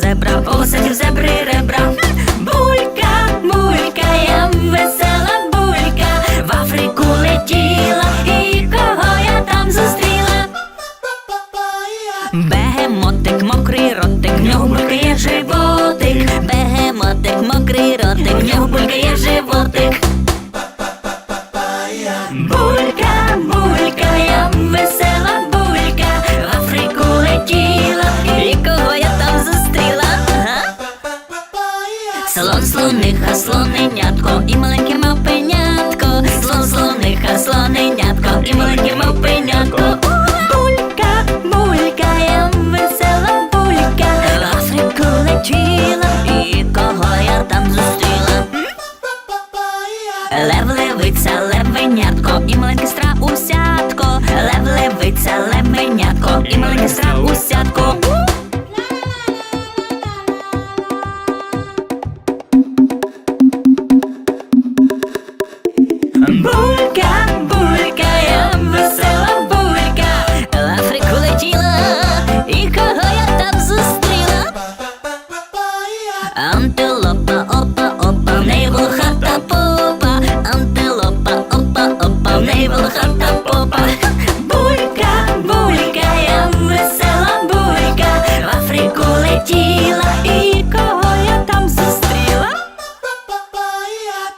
зебра, волосаті в зебри ребра. Булька, булька, я весела булька, в Африку летіла, і кого я там зустріла? Бегемотик, мокрий ротик, в нього булькає животик. Бегемотик, мокрий ротик, в нього булькає животик. Слон, слониха, слоненятко і маленьке мавпенятко, слон, слониха, слоненятко і маленьке мавпенятко. Булька, булька, я весела булька, в Африку летіла, і кого я там зустріла? Лев левиця, левенятко і маленьке страусятко, лев левиця, левенятко і маленьке страусятко.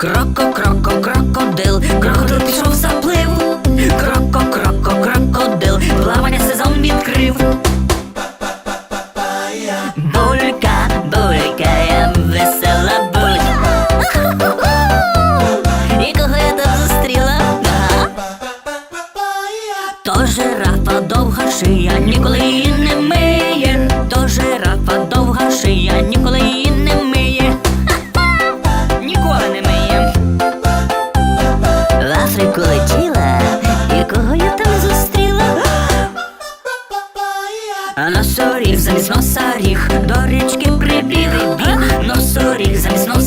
Кроко, кроко, крокодил, крокодил пішов заплив. Кроко, кроко, крокодил, плавання сезон відкрив. Булька, булька, я весела булька. І кого я там зустріла? Ага. То жирафа довга шия, ніколи її не миє. То жирафа довга шия, ніколи а носоріг замість носа ріг, до річки прибіг, біг, носоріг замість носа